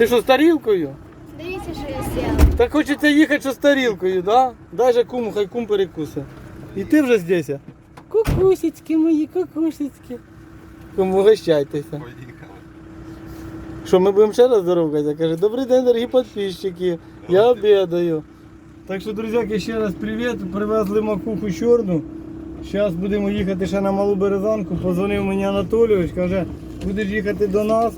Ти що з тарілкою? Дивіться, що я зробила. Так хочеться їхати що з тарілкою, да? Дай же куму, хай кум перекусе. І ти вже здесь? Кукусечки мої, кукусечки. Кому. Поїхали. Що ми будемо ще раз здоровкатися? Каже, добрий день, дорогі підписчики. Я обідаю. Так що, друзяки, ще раз привіт. Привезли макуху чорну. Зараз будемо їхати ще на малу березанку. Позвонив мені Анатолійович, каже, будеш їхати до нас,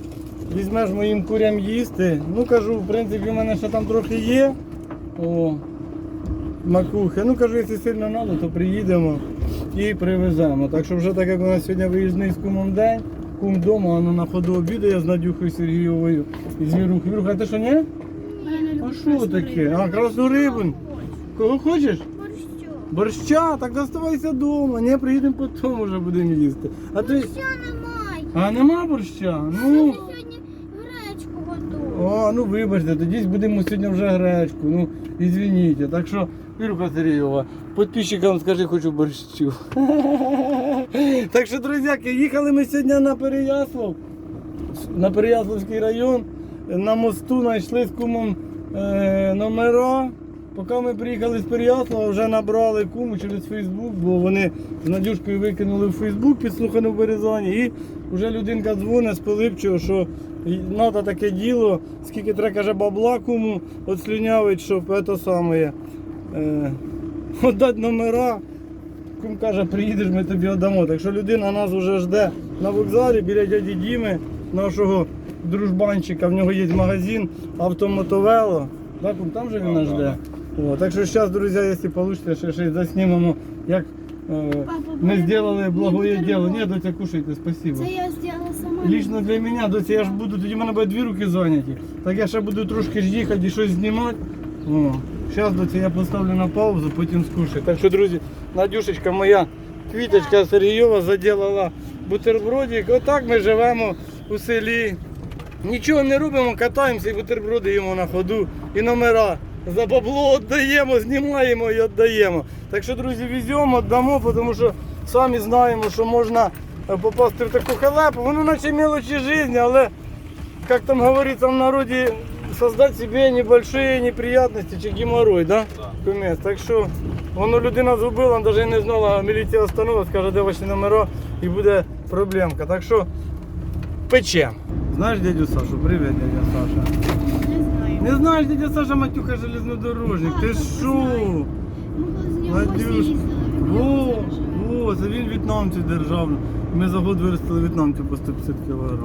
візьмеш моїм курям їсти. Ну кажу, в принципі, в мене ще там трохи є. О, макухи. Ну кажу, якщо сильно треба, то приїдемо і привеземо. Так що вже так як у нас сьогодні виїзний з кумом день, кум вдома, воно на ходу обідає з Надюхою Сергієвою і з Вірухою. Віруха, ти що ні? Я А що таке? А, красну рибу. Кого хочеш? Борщу. Борща, так оставайся вдома. Не, приїдемо потім вже будемо їсти. А ти. Борща немає. А нема борща? Ну. О, ну вибачте, тоді будемо сьогодні вже гречку. Ну, извините. Так що, Віруха Сергієва, підписчикам скажи, хочу борщу. так що, друзяки, їхали ми сьогодні на Переяслав, на Переяславський район. На мосту знайшли з кумом е, номера. Поки ми приїхали з Переяслава, вже набрали куму через Фейсбук, бо вони з Надюшкою викинули в Фейсбук підслухану в Березані. І вже людинка дзвонить з Пилипчого, що треба таке діло, скільки треба каже бабла кому отслюнявить, щоб це саме. Е, Отдати номера. Кум каже, приїдеш, ми тобі віддамо. Так що людина нас вже жде на вокзалі біля дяді Діми, нашого дружбанчика. В нього є магазин автомотовело. Так, кум, там же він нас жде. О, так що зараз, друзі, якщо вийде, ще щось заснімемо, як е, ми зробили благое діло. Ні, доця, кушайте, спасибо. Це я зробила сама. Лично для мене, доці, я ж буду, тоді в мене буде дві руки зайняті. Так я ще буду трошки ж їхати і щось знімати. О, зараз доці я поставлю на паузу, потім скушаю. Так що, друзі, Надюшечка моя, квіточка Сергійова заділила бутербродик. Отак ми живемо у селі. Нічого не робимо, катаємося і бутерброди їмо на ходу. І номера за бабло віддаємо, знімаємо і віддаємо. Так що, друзі, візьмемо, віддамо, тому що самі знаємо, що можна е, попасти в таку халепу. Воно наче мелочі життя, але, як там говориться в народі, создати собі небольшие неприятности чи геморрой, да? Да. Так що воно людина згубила, навіть не знала, міліція остановила, скаже, де ваші номера і буде проблемка. Так що печем. Знаєш дядю Сашу? Привіт, дядя Саша. Не знаєш, дядя Саша Матюха железнодорожник. Ти що? Надюш, їздили. Во, во, це він в'єтнамців держав. Ми за год виростили в'єтнамців по 150 кг.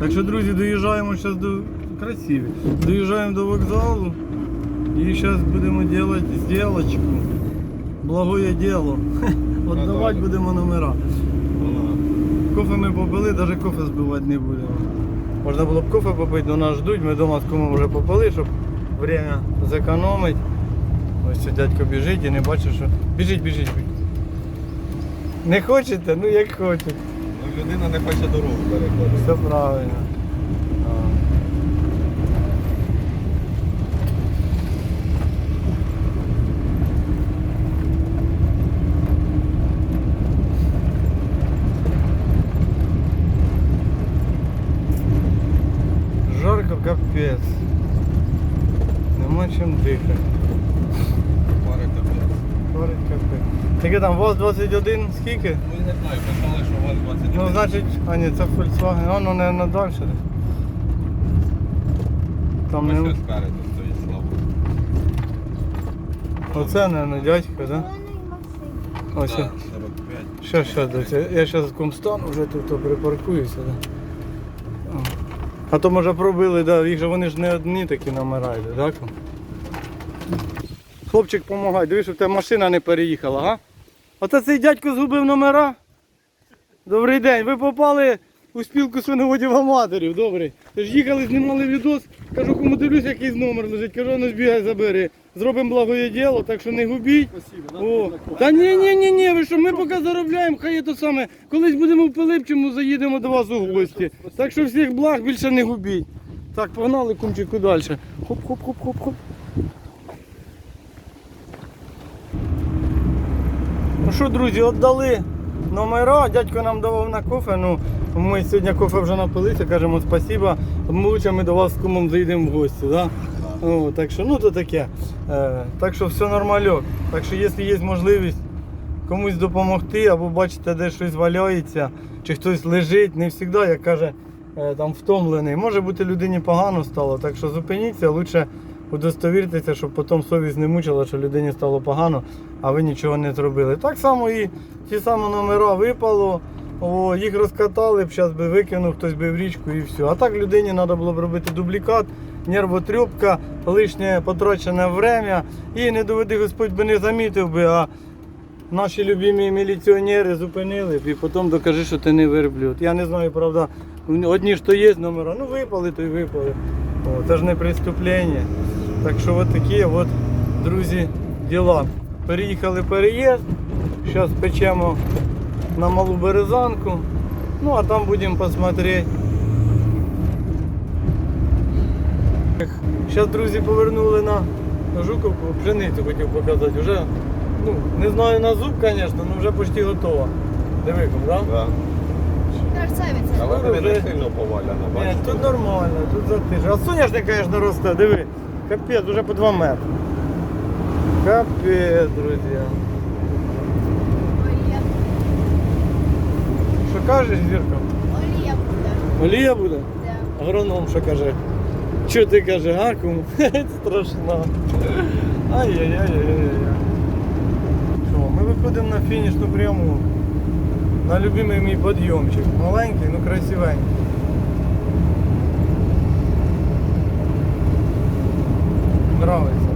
Так що, друзі, доїжджаємо зараз до красиві. Доїжджаємо до вокзалу і зараз будемо робити зділочку. Благое діло. Отдавати будемо номера. Кофе ми попили, навіть кофе збивати не будемо. Можна було б кофе попити, але нас ждуть, ми вдома з кумом вже попили, щоб время зекономити. Ось цей дядько біжить і не бачить, що. Біжить, біжить. Не хочете? Ну як хочете. Ну, людина не хоче дорогу переходити. Все правильно. А. Жарко капець. Нема чим дихати. Пари капець. Говорить капець. Таке там ВОЗ-21 скільки? Ну, не знаю, писали, що у вас 20 Ну, значить, а ні, це Volkswagen, а ну, не далі десь. Там не... спереду стоїть слава. Оце, не дядько, да? Ось. Так, 45. Що, що, доця, я зараз в Комстану вже тут припаркуюся, да? А то може пробили, да, їх же вони ж не одні такі номера так? Хлопчик допомагай, дивись, щоб тебе машина не переїхала, га? Оце цей дядько згубив номера. Добрий день, ви попали у спілку свиноводів аматорів, добрий. Тож їхали, знімали відос, кажу, кому дивлюсь, якийсь номер лежить, кажу, ну збігай, забери. Зробимо благоє діло, так що не губіть. О, та ні, ні, ні, ні, ви що, ми поки заробляємо, хай є то саме. Колись будемо в Пилипчому, заїдемо до вас у гості. Так що всіх благ більше не губіть. Так, погнали кумчику далі. Хоп-хоп-хоп-хоп-хоп. Ну що, друзі, віддали номера, дядько нам давав на кофе, ну Ми сьогодні кофе вже напилися, кажемо спасибо. Ми лучше ми до вас з кумом заїдемо в гості. Да? О, так що, ну то таке. Е, так що все нормальок. Так що, якщо є можливість комусь допомогти, або бачите, де щось валяється, чи хтось лежить, не завжди, як каже, е, там втомлений. Може бути людині погано стало, так що зупиніться, лучше удостовіртеся, щоб потім совість не мучила, що людині стало погано, а ви нічого не зробили. Так само і ті самі номера випало. О, їх розкатали б, зараз би викинув, хтось би в річку і все. А так людині треба було б робити дублікат, нервотрюбка, лишнє потрачене время. І не доведи Господь би не замітив би, а наші любимі міліціонери зупинили б і потім докажи, що ти не верблюд. Я не знаю, правда, одні ж то є номера, ну випали, то й випали. О, це ж не преступлення. Так що от такі от, друзі, діла. Переїхали переїзд, зараз печемо на малу березанку. Ну а там будемо посмотреть. Зараз друзі повернули на Жуковку, пшеницю хотів показати. Вже, ну, не знаю на зуб, звісно, але вже почти готова. Диви, кум, да? Да. Красавиця. Але Скоро не вже- сильно поваляно, Ні, бачиш? тут нормально, тут за тиждень. А соняшник, звісно, росте, диви. Капець, вже по 2 метри. Капець, друзі. Що кажеш, Зірка? Олія буде. Олія буде? Да. Агроном що каже? Що ти каже, кум? Страшно. Ай-яй-яй-яй-яй. Що, ми виходимо на фінішну пряму. На любимий мій підйомчик. Маленький, ну красивенький. Нравиться.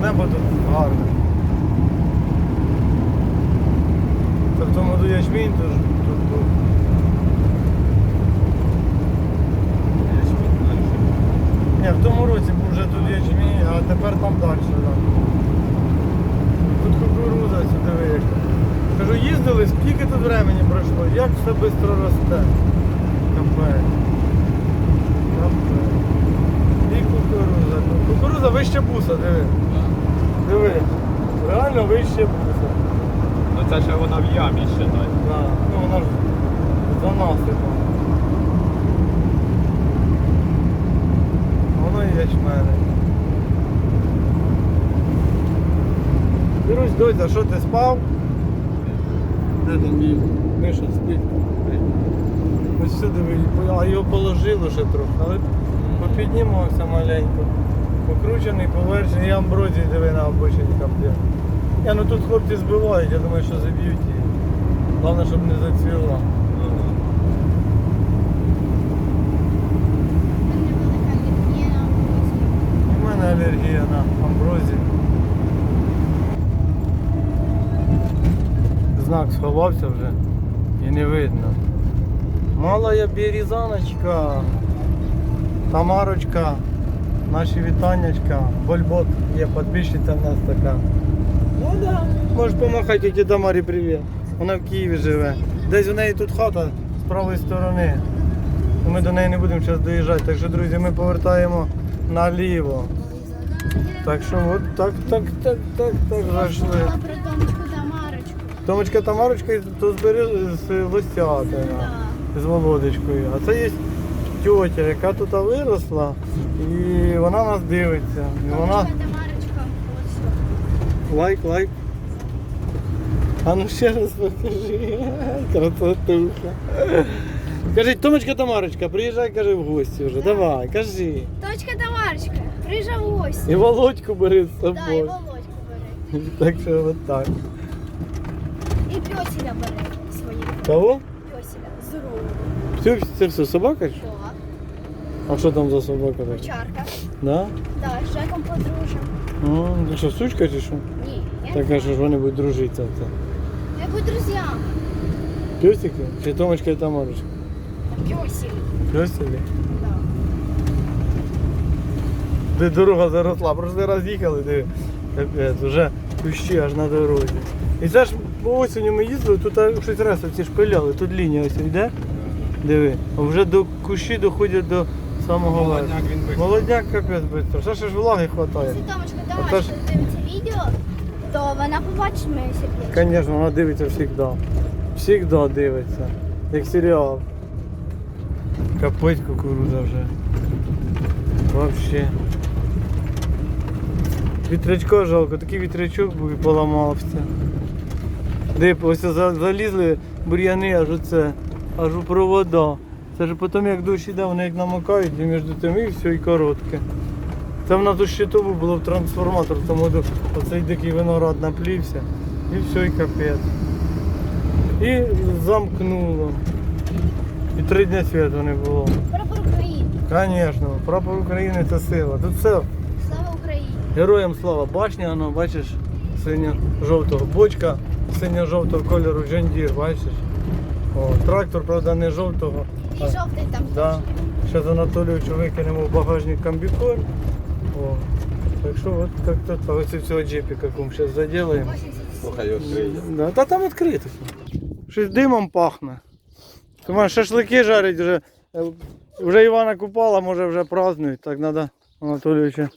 Небо тут гарне. Це в тому году ячмінь теж тут був. Ні, в тому році був вже тут ячмінь, а тепер там далі. Да. Тут кукуруза сюди виїхала. Кажу, їздили, скільки тут времени пройшло, як все швидко росте. Капець. Капець. І кукуруза. Ну, Кукуруза вище буса, диви. Диви. Реально вище буса. Ну це ще вона в ямі ще дай. Да. Ну вона ж за насипом. Воно і ячмени. Вірусь, дойда, що ти спав? Де там мій Миша спить? Ось сюди ви- а його положило ще трохи, але попіднімався маленько. Покручений, повершений, і амброзії диви на обочині капля. Я ну тут хлопці збивають, я думаю, що заб'ють її. Головне, щоб не зацвіла. У мене алергія на амброзію. Знак сховався вже і не видно. Малая березаночка, Тамарочка, наші вітаннячка, Вольбот є підписчиця в нас така. Ну да. Можеш помахати тіті Тамарі привіт. Вона в Києві живе. Десь у неї тут хата з правої сторони. Ми до неї не будемо зараз доїжджати. Так що, друзі, ми повертаємо наліво. Так що от так, так, так, так, так зайшли. Томочка Тамарочка то збери з Лосятина, з Володечкою. А це є тьотя, яка тут виросла і вона нас дивиться. І вона. Лайк, лайк. А ну ще раз покажи. Красотуха. Кажи, Томочка Тамарочка, приїжджай, кажи в гості вже. Давай, кажи. Томочка Тамарочка. Приїжджай в гості. І Володьку бери з Да, і. Володьку бери. Так що от так. І пьосіля бери свої. Кого? Здорового. Це все собака? чи? Так. А що там за собака така? Овчарка. Да? Да, з Жеком подружим. Ну, ти що, сучка чи що? Ні, я Так не а що вони будуть дружитися. Це. Я буду друзьям. Песики? Чи Томочка і Тамарочка? Пьосіль. Песики? Да. Де дорога заросла, прошлий раз їхали, де капець, вже кущі аж на дорозі. І це ж по осені ми їздили, тут а, щось раз ці шпиляли, тут лінія ось йде. Диви, а вже до кущі доходять до самого верху. Молодняк він быстро. Молодняк капець швидко. Ще ж влаги хватає. Якщо Томочка Отож- Тамарочка дивиться відео, то вона побачить моє сердечко. Звісно, вона дивиться завжди. Всігда дивиться. Як серіал. Капець кукурудза вже. Вообще. Вітрячка жалко, такий вітрячок був і поламався. Де ось залізли бур'яни аж оце, аж у провода. Це ж потім як дощ іде, вони як намокають і між тим і все, і коротке. Це в нас щитову було в трансформатор, тому оцей дикий виноград наплівся. І все, і капець. І замкнуло. І три дні світу не було. Прапор України. Звісно, прапор України це сила. Тут все. Героям слава. Башня, воно, бачиш, синьо-жовтого. Бочка синьо-жовтого кольору Джендір, бачиш? О, трактор, правда, не жовтого. І а- жовтий там Да. теж. Зараз Анатолійовичу викинемо в багажник комбікорм. О. Так що от как-то так. Ось цього джепіка кум зараз заділаємо. 87. Слухай, відкриє. Да, та там відкрито. Щось димом пахне. Тому шашлики жарять вже. Е, Вже Івана купала, може вже празднують, так треба Анатолійовича.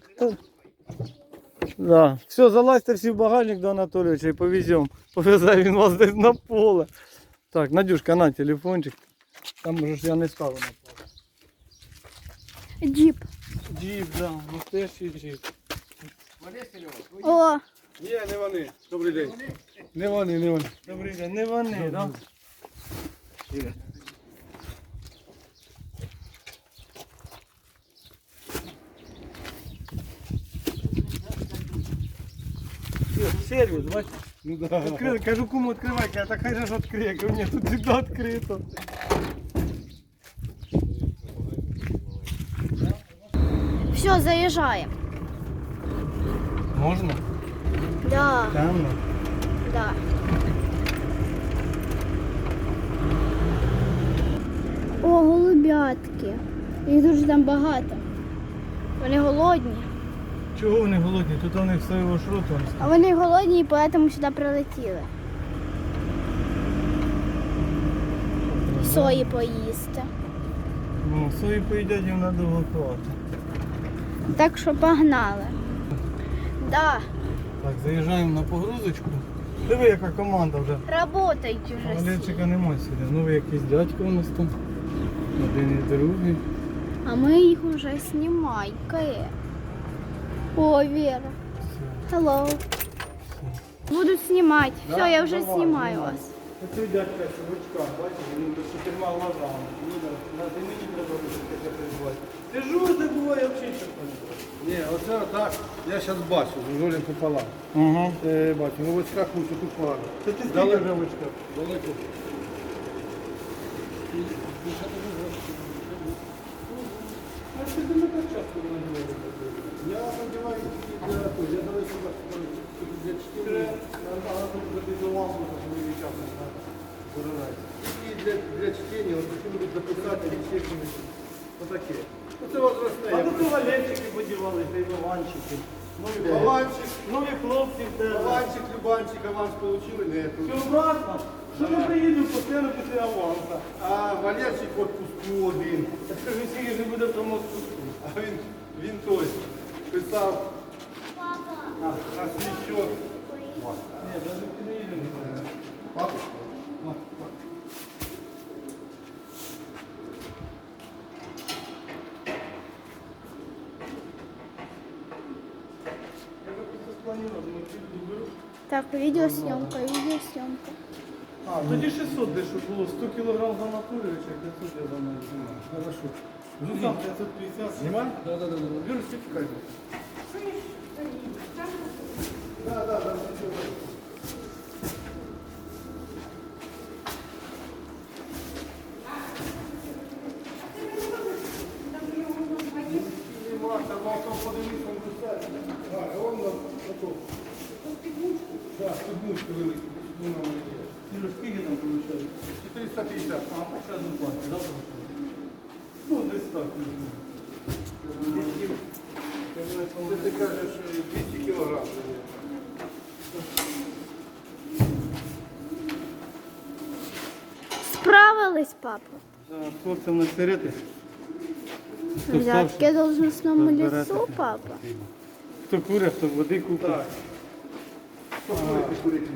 Да. Все, залазьте всі в багажник до Анатолійовича і повеземо. Повезе він вас десь на поле. Так, Надюшка, на телефончик. Там може ж я не ставив на поле. Джіп. Джіп, да, настоящий джіп. О, Ні, не вони. Добрий день. Не вони, не вони. Добрий день, не вони, так? Сервіс, бачиш? Ну да. Відкрили, кажу, кому відкривай, я так хай же ж відкриє, кажу, ні, тут завжди відкрито. все, заїжджаємо. Можна? Да, Темно. да. О, голубятки. Їх дуже там багато. Вони голодні. Чого вони голодні? Тут вони все його шротом. А вони голодні і тому сюди прилетіли. Сої поїсти. Ну, свої поїдять їм надовго хватить. Так що погнали. Да, Так, заїжджаємо на погрузочку. Диви, яка команда вже. работають уже. всі. Валерчика нема сьогодні. Ну, якийсь дядько у нас там. Один і другий. А ми їх уже знімаємо. О, Вера. Hello. Буду знімати. Все, я вже Давай, знімаю давай. вас. Оцей дядька чувачка, бачиш, він до чотирма глазами. Ну, да, на мені треба буде таке перебувати. Ти журди буває взагалі що Ні, оце так, я зараз бачу, з жолем пополам. Угу. Е, бачу, ну в очках лучше тут пара. Це ти Далеко. в очках? Далеко. А ти до мене часто не говориш. Я сподіваюся, для того, я далеко для чотири. І для, для чтення, от такі будуть записати. Отаке. Оце возрастне. А тут туалетчики подівалися, і Іванчики. Нові хлопці. Нові хлопці в Любанчик, аванс получили, не тут. Все обратно. Що не приїду постійно після аванса. А Валерчик в отпуску один. Скільки ж не буде в тому спуску. А він, він той писав на, на свій счет. Ні, навіть не їдемо. Папа? Я би просто спланував, думаю, ти доберу. Так, відеосйомка, відеосйомка. А, тоді 600 десь що було, 100 кілограм за Анатолійовича, 500 я за мене знімаю. Хорошо. Ну там 550. Знімай? Да, да, да. Беру сертификат. Да, да, да. Да, подмушка велика. Ну, скільки там виходить? 450. А, ще одну плату, да, виходить? Ну, десь так. Це ти кажеш 200 кілограм. Справились, папа. Хлопцям на сигарети. Хто Взятки старший? должностному лісу, папа. Хто курить, хто води купить. Так. Покурити, курити.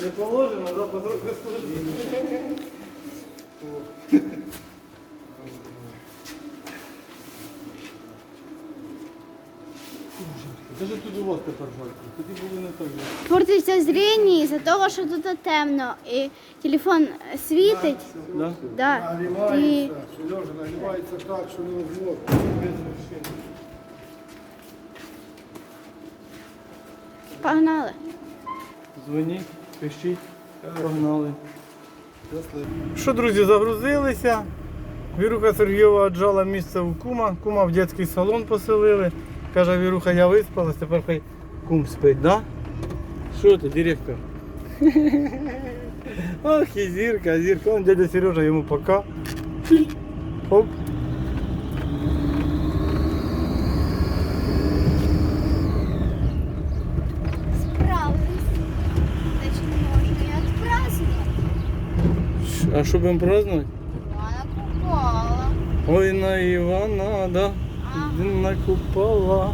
Не положено, да, позор господи. Даже тут у вас тепер жарко. Тоді було не так. жарко. Портиться зріння із-за того, що тут темно. І телефон світить. Да? Да. І Нагрівається, Сережа, нагрівається так, що не зможе. погнали. Дзвоніть, пишіть, погнали. Що, друзі, загрузилися. Віруха Сергійова отжала місце у кума. Кума в дитячий салон поселили. Каже, Віруха, я виспалась, тепер хай кум спить, да? Що ти, директор? Ах, і зірка, зірка. Он дядя Сережа йому пока. Хоп. Справились. Значить, можна і відпразднувати. А що будемо праздновать? Вона купала. Ой, на Івана, да. Ага. На купола.